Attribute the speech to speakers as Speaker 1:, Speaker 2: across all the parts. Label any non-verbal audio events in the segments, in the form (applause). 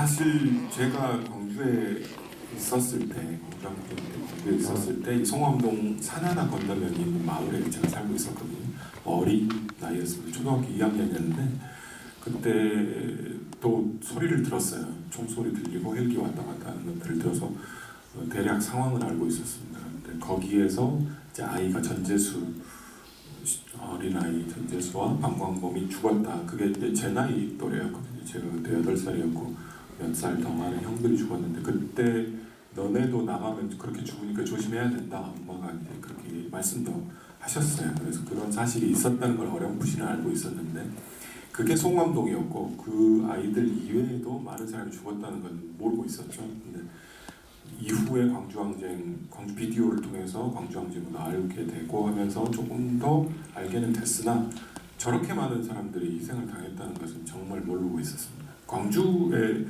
Speaker 1: 사실 제가 광주에 있었을 때, 광주 광주에 있었을 때, 이 송암동 산 하나 건너면 있는 마을에 제가 살고 있었거든요. 어린 나이였습니다. 초등학교 2학년이었는데 그때 또 소리를 들었어요. 총소리 들리고 헬기 왔다 갔다 하는 것들을 들어서 어, 대략 상황을 알고 있었습니다. 근데 거기에서 이제 아이가 전재수 어린아이 전재수와 방광범이 죽었다. 그게 이제 제 나이 또래였거든요. 제가 그때 8살이었고 몇 살 더 많은 형들이 죽었는데 그때 너네도 나가면 그렇게 죽으니까 조심해야 된다. 엄마가 이제 그렇게 말씀도 하셨어요. 그래서 그런 사실이 있었다는 걸 어렴풋이는 알고 있었는데 그게 송암동이었고 그 아이들 이외에도 많은 사람이 죽었다는 건 모르고 있었죠. 근데 이후에 광주항쟁, 광주 비디오를 통해서 광주항쟁을 알게 되고 하면서 조금 더 알게는 됐으나 저렇게 많은 사람들이 희생을 당했다는 것은 정말 모르고 있었습니다. 광주에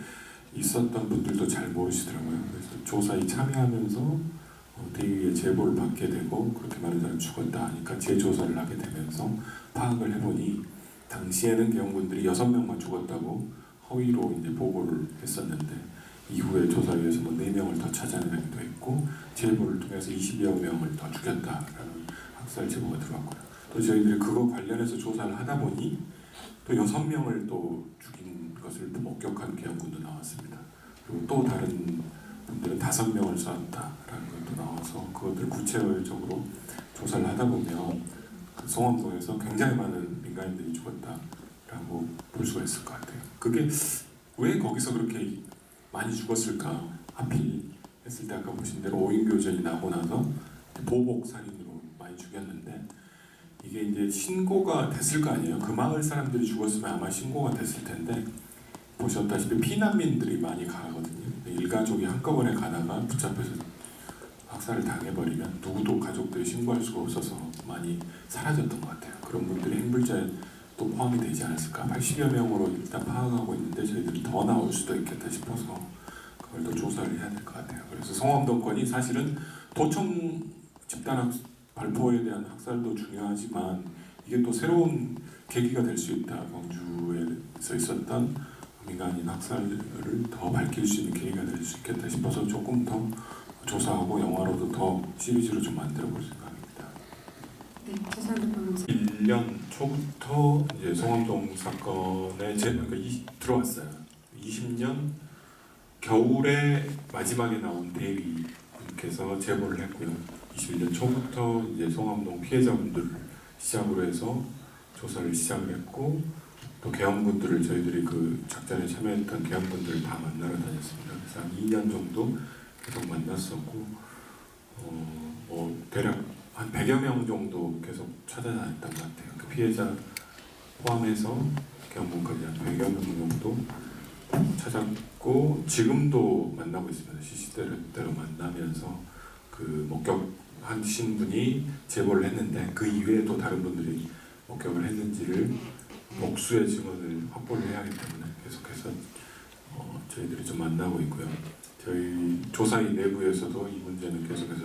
Speaker 1: 있었던 분들도 잘 모르시더라고요. 그래서 조사에 참여하면서 어, 대위의 제보를 받게 되고 그렇게 많은 사람이 죽었다 하니까 재조사를 하게 되면서 파악을 해보니 당시에는 개헌군들이 여섯 명만 죽었다고 허위로 이제 보고를 했었는데 이후에 조사위에서 뭐 4명을 더 찾아내기도 했고 제보를 통해서 20여 명을 더 죽였다라는 학살 제보가 들어왔고요. 또 저희들이 그거 관련해서 조사를 하다 보니 또 6명을 또 죽인 것을 또 목격한 개헌군도 나왔습니다. 그리고 또 다른 분들은 5명을 쐈다라는 것도 나와서 그것들 구체적으로 조사를 하다 보면 그 송암동에서 굉장히 많은 민간인들이 죽었다라고 볼 수가 있을 것 같아요. 그게 왜 거기서 그렇게 많이 죽었을까? 하필 했을 때 아까 보신 대로 오인교전이 나고 나서 보복 살인으로 많이 죽였는데 이게 이제 신고가 됐을 거 아니에요. 그 마을 사람들이 죽었으면 아마 신고가 됐을 텐데 보셨다시피 피난민들이 많이 가거든요. 일가족이 한꺼번에 가다가 붙잡혀서 학살을 당해버리면 누구도 가족들이 신고할 수가 없어서 많이 사라졌던 것 같아요. 그런 분들이 행불자에 또 포함이 되지 않았을까. 80여 명으로 일단 파악하고 있는데 저희들이 더 나올 수도 있겠다 싶어서 그걸 더 조사를 해야 될 것 같아요. 그래서 성암동권이 사실은 도청 집단 학 발포에 대한 학살도 중요하지만 이게 또 새로운 계기가 될 수 있다. 광주에서 있었던 민간인 학살을 더 밝힐 수 있는 계기가 될 수 있겠다 싶어서 조금 더 조사하고 영화로도 더 시리즈로 좀 만들어 볼 생각입니다.
Speaker 2: 네, 방금
Speaker 1: 1년 초부터 이제 송암동 사건에 제 그러니까 이, 들어왔어요. 20년 겨울에 마지막에 나온 대위께서 제보를 했고요. 21년 초부터 이제 송암동 피해자분들 시작으로 해서 조사를 시작을 했고 또 개헌분들을 저희들이 그 작전에 참여했던 개헌분들을 다 만나러 다녔습니다. 그래서 한 2년 정도 계속 만났었고 어, 뭐 대략 한 100여 명 정도 계속 찾아다녔던 것 같아요. 그 피해자 포함해서 경문까지 한 100여 명 정도 찾았고 지금도 만나고 있습니다. 시시때때로 만나면서 그 목격하신 분이 제보를 했는데 그 이외에 또 다른 분들이 목격을 했는지를 목수의 증언을 확보를 해야 하기 때문에 계속해서 어, 저희들이 좀 만나고 있고요. 저희 조사위 내부에서도 이 문제는 계속해서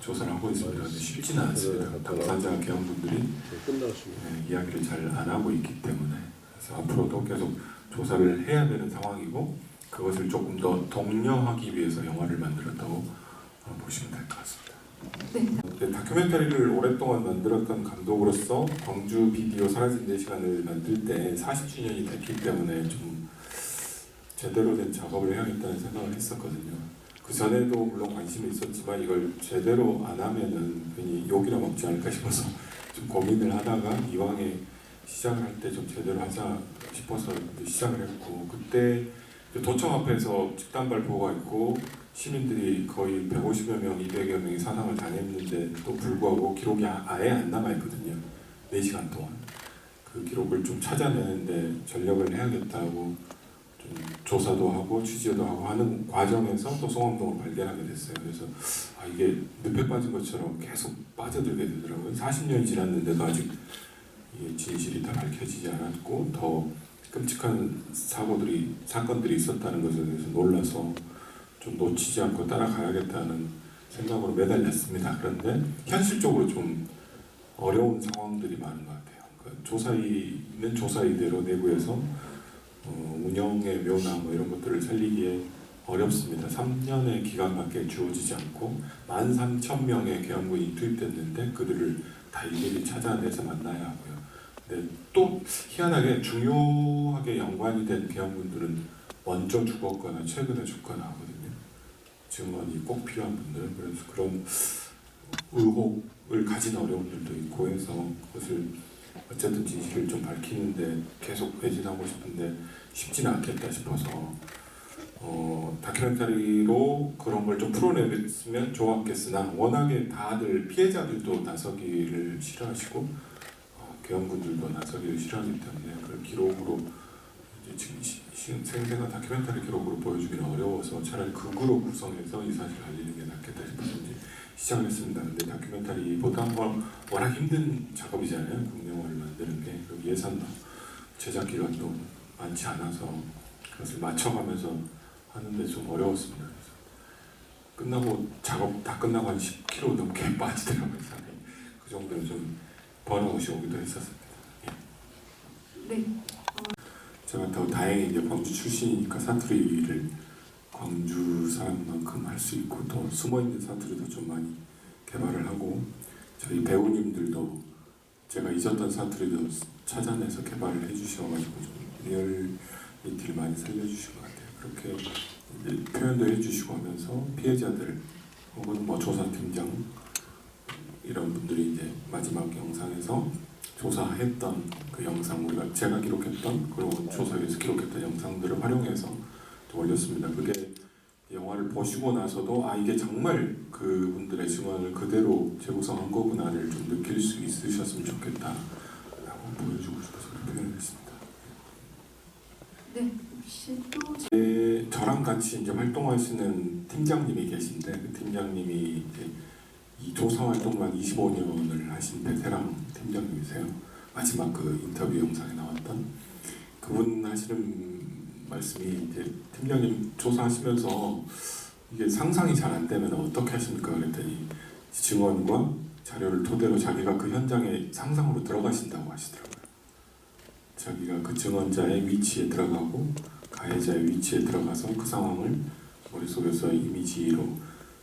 Speaker 1: 조사를 하고 있습니다. 쉽지는 않습니다. 당사자 개헌분들이
Speaker 3: 끝났습니다.
Speaker 1: 네, 이야기를 잘 안 하고 있기 때문에 그래서 앞으로도 계속 조사를 해야 되는 상황이고 그것을 조금 더 독려하기 위해서 영화를 만들었다고 어, 보시면 될 것 같습니다.
Speaker 2: 네,
Speaker 1: 네, 다큐멘터리를 오랫동안 만들었던 감독으로서 광주 비디오 사라진 내 시간을 만들 때 40주년이 됐기 때문에 좀 제대로 된 작업을 해야겠다는 생각을 했었거든요. 그 전에도 물론 관심이 있었지만 이걸 제대로 안 하면은 괜히 욕이나 먹지 않을까 싶어서 (laughs) 좀 고민을 하다가 이왕에 시작을 할 때 좀 제대로 하자 싶어서 시작을 했고 그때 그 도청 앞에서 집단 발표가 있고 시민들이 거의 150여 명, 200여 명이 사상을 당했는데 또 불구하고 기록이 아- 아예 안 남아 있거든요. 4시간 동안. 그 기록을 좀 찾아내는데 전력을 해야겠다고 좀 조사도 하고 취재도 하고 하는 과정에서 또 송암동을 발견하게 됐어요. 그래서 아 이게 늪에 빠진 것처럼 계속 빠져들게 되더라고요. 40년이 지났는데도 아직 이 진실이 다 밝혀지지 않았고 더 끔찍한 사고들이 사건들이 있었다는 것에 대해서 놀라서 좀 놓치지 않고 따라가야겠다는 생각으로 매달렸습니다. 그런데 현실적으로 좀 어려운 상황들이 많은 것 같아요. 그 조사위는 조사위대로 내부에서 어, 운영의 묘나 뭐 이런 것들을 살리기에 어렵습니다. 3년의 기간밖에 주어지지 않고 13,000명의 계엄군이 투입됐는데 그들을 다 일일이 찾아내서 만나야 하고요. 근데 또 희한하게 중요하게 연관이 된 계엄군들은 먼저 죽었거나 최근에 죽거나. 증언이 꼭 필요한 분들 그래서 그런 의혹을 가진 어려움들도 있고 해서 그것을 어쨌든 진실을 좀 밝히는데 계속 배진하고 싶은데 쉽지는 않겠다 싶어서 어, 다큐멘터리로 그런 걸 좀 풀어내면 좋았겠으나 워낙에 다들 피해자들도 나서기를 싫어하시고 어, 계엄군들도 나서기를 싫어하기 때문에 그걸 기록으로 이제 지금 시- 시- 생생한 다큐멘터리 기록으로 보여주기는 어려워서 차라리 극으로 구성해서 이 사실을 알리는 게 낫겠다 싶어서 시작을 했습니다. 근데 다큐멘터리보다 뭐 워낙 힘든 작업이잖아요. 국영화를 만드는 게 예산도 제작 기간도 많지 않아서 그것을 맞춰가면서 하는데 좀 어려웠습니다. 그래서 끝나고 작업 다 끝나고 한 10kg 넘게 (laughs) 빠지더라고요. 그 정도로 좀 번아웃이 오기도 했었습니다.
Speaker 2: 네.
Speaker 1: 제가 더 다행히 이제 광주 출신이니까 사투리를 광주 사람만큼 할 수 있고 또 숨어 있는 사투리도 좀 많이 개발을 하고 저희 배우님들도 제가 잊었던 사투리도 찾아내서 개발을 해주셔가지고 좀 리얼리티를 많이 살려주신 것 같아요. 그렇게 표현도 해주시고 하면서 피해자들 혹은 뭐 조사팀장 이런 분들이 이제 마지막 영상에서 조사했던 그 영상 우리가 제가 기록했던 그리고 조사에서 기록했던 영상들을 활용해서 또 올렸습니다. 그게 영화를 보시고 나서도 아 이게 정말 그분들의 증언을 그대로 재구성한 거구나를 좀 느낄 수 있으셨으면 좋겠다라고 보여주고 싶어서 표현했습니다.
Speaker 2: 네. 혹시 또
Speaker 1: 네, 저랑 같이 이제 활동하시는 팀장님이 계신데 그 팀장님이 이제 이 조사 활동만 25년을 하신 베테랑 팀장님이세요. 마지막 그 인터뷰 영상에 나왔던 그분 하시는 말씀이 이제 팀장님 조사하시면서 이게 상상이 잘 안 되면 어떻게 하십니까? 그랬더니 증언과 자료를 토대로 자기가 그 현장에 상상으로 들어가신다고 하시더라고요. 자기가 그 증언자의 위치에 들어가고 가해자의 위치에 들어가서 그 상황을 머릿속에서 이미지로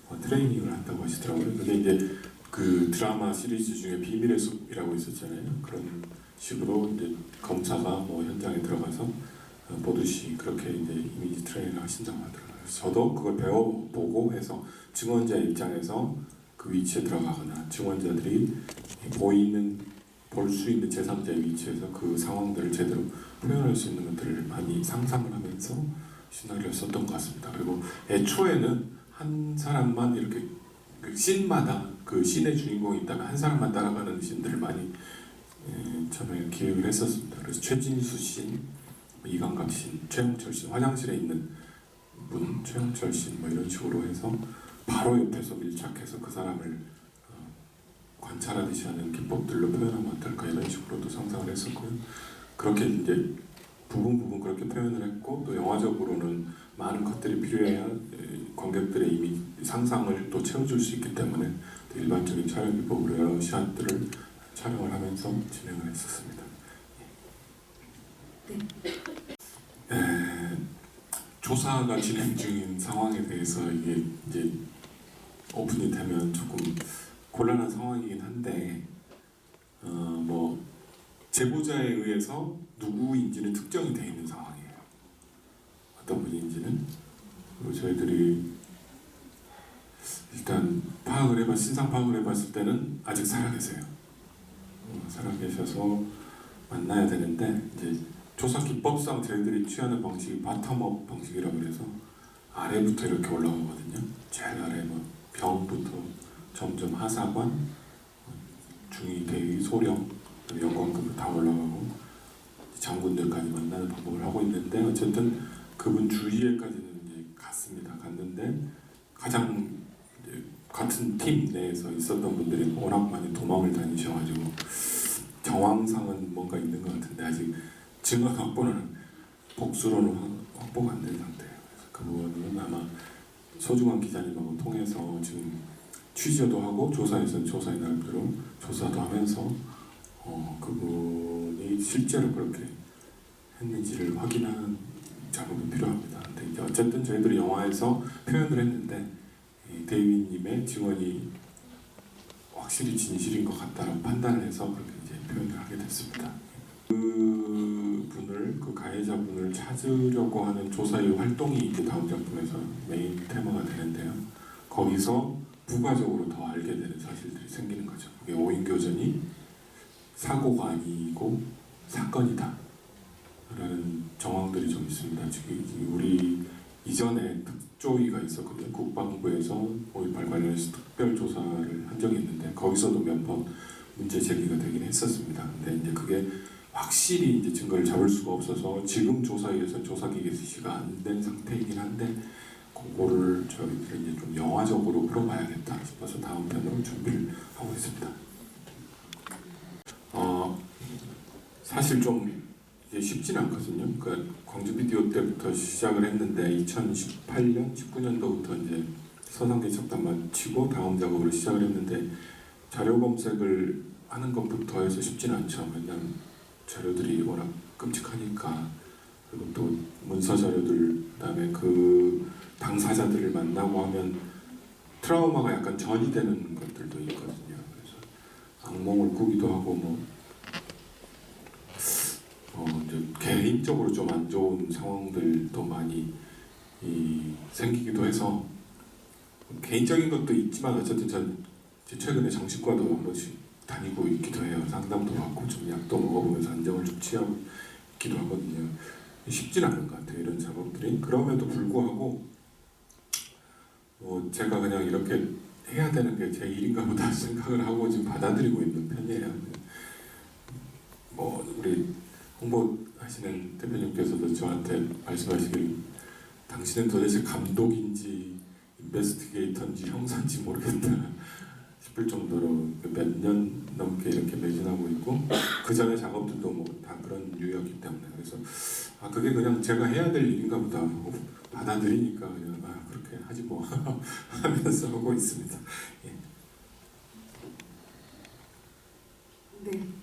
Speaker 1: 어, 트레이닝을 한다고 하시더라고요. 그게 이제 그 드라마 시리즈 중에 비밀의 숲이라고 있었잖아요. 그런 식으로 이제 검사가 뭐 현장에 들어가서 어, 보듯이 그렇게 이제 이미지 트레이닝을 하신다고 하더라고요. 저도 그걸 배워보고 해서 증언자 입장에서 그 위치에 들어가거나 증언자들이 보이는 볼 수 있는 제3자의 위치에서 그 상황들을 제대로 표현할 수 있는 것들을 많이 상상을 하면서 시나리오를 썼던 것 같습니다. 그리고 애초에는 한 사람만 이렇게 그 씬마다 그 씬의 주인공이 있다면 한 사람만 따라가는 씬들을 많이 에, 처음에 기획을 했었습니다. 그래서 최진수 씬, 뭐 이강각 씬, 최영철 씬, 화장실에 있는 분, 최영철 씬, 뭐 이런 식으로 해서 바로 옆에서 밀착해서 그 사람을 어, 관찰하듯이 하는 기법들로 표현하면 어떨까 이런 식으로도 상상을 했었고요. 그렇게 이제 부분 부분 그렇게 표현을 했고 또 영화적으로는 많은 것들이 필요해야 에, 관객들의 이미 상상을 또 채워줄 수 있기 때문에 또 일반적인 촬영 기법으로 여러 샷들을 촬영을 하면서 진행을 했었습니다. 에, 조사가 진행 중인 상황에 대해서 이게 이제 오픈이 되면 조금 곤란한 상황이긴 한데 어, 뭐 제보자에 의해서 누구인지는 특정이 되어 있는 상황이에요. 어떤 분인지는 그리고 저희들이 일단 파악을 해봤 신상 파악을 해봤을 때는 아직 살아계세요. 어, 살아계셔서 만나야 되는데 이제 조사 기법상 저희들이 취하는 방식이 바텀업 방식이라고 그래서 아래부터 이렇게 올라가거든요. 제일 아래 뭐 병부터 점점 하사관, 어, 중위, 대위, 소령, 영광급으로 다 올라가고 장군들까지 만나는 방법을 하고 있는데 어쨌든 그분 주위에까지는 이제 갔습니다. 갔는데 가장 같은 팀 내에서 있었던 분들이 워낙 많이 도망을 다니셔가지고 정황상은 뭔가 있는 것 같은데 아직 증언 확보는 복수로는 확- 확보가 안 된 상태예요. 그래서 그 부분은 아마 소중한 기자님하고 통해서 지금 취재도 하고 조사에서는 조사의 나름대로 조사도 하면서 어, 그분이 실제로 그렇게 했는지를 확인하는 작업이 필요합니다. 근데 이제 어쨌든 저희들이 영화에서 표현을 했는데 이 데이비님의 증언이 확실히 진실인 것 같다는 판단을 해서 그렇게 이제 표현을 하게 됐습니다. 그 분을 그 가해자분을 찾으려고 하는 조사의 활동이 이제 다음 작품에서 메인 테마가 되는데요. 거기서 부가적으로 더 알게 되는 사실들이 생기는 거죠. 그게 오인교전이 사고가 아니고 사건이다. 라는 정황들이 좀 있습니다. 지금 이- 우리 이전에 특 조위가 있었거든요. 국방부에서 5.18 관련해서 특별 조사를 한 적이 있는데 거기서도 몇 번 문제 제기가 되긴 했었습니다. 근데 이제 그게 확실히 이제 증거를 잡을 수가 없어서 지금 조사위에서 조사 기계시가 안 된 상태이긴 한데 그거를 저희들이 이제 좀 영화적으로 풀어봐야겠다 싶어서 다음 편으로 준비를 하고 있습니다. 어, 사실 좀 이게 쉽진 않거든요. 그러니까 광주 비디오 때부터 시작을 했는데 2018년, 19년도부터 이제 서상계 척단 마치고 다음 작업을 시작을 했는데 자료 검색을 하는 것부터 해서 쉽진 않죠. 왜냐면 자료들이 워낙 끔찍하니까 그리고 또 문서 자료들 그다음에 그 당사자들을 만나고 하면 트라우마가 약간 전이 되는 것들도 있거든요. 그래서 악몽을 꾸기도 하고 뭐 어, 이제 개인적으로 좀 안 좋은 상황들도 많이 이, 생기기도 해서 개인적인 것도 있지만 어쨌든 전 최근에 정신과도 한 번씩 다니고 있기도 해요. 상담도 받고 좀 약도 먹어보면서 안정을 좀 취하고 있기도 하거든요. 쉽진 않은 것 같아요. 이런 작업들이 그럼에도 불구하고 뭐 제가 그냥 이렇게 해야 되는 게 제 일인가 보다 (laughs) 생각을 하고 지금 받아들이고 있는 편이에요. 뭐 우리 홍보 하시는 대표님께서도 저한테 말씀하시길 당신은 도대체 감독인지 인베스티게이터인지 형사인지 모르겠다 (laughs) 싶을 정도로 몇 년 넘게 이렇게 매진하고 있고 그 전에 작업들도 뭐 다 그런 유형이기 때문에 그래서 아 그게 그냥 제가 해야 될 일인가 보다 하고 받아들이니까 그냥 아 그렇게 하지 뭐 (laughs) 하면서 하고 있습니다.
Speaker 2: 네.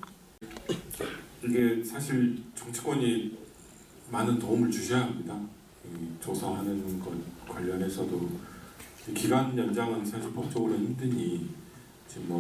Speaker 1: 이게 사실 정치권이 많은 도움을 주셔야 합니다. 이 조사하는 것 관련해서도 기간 연장은 사실 법적으로 힘드니 지금 뭐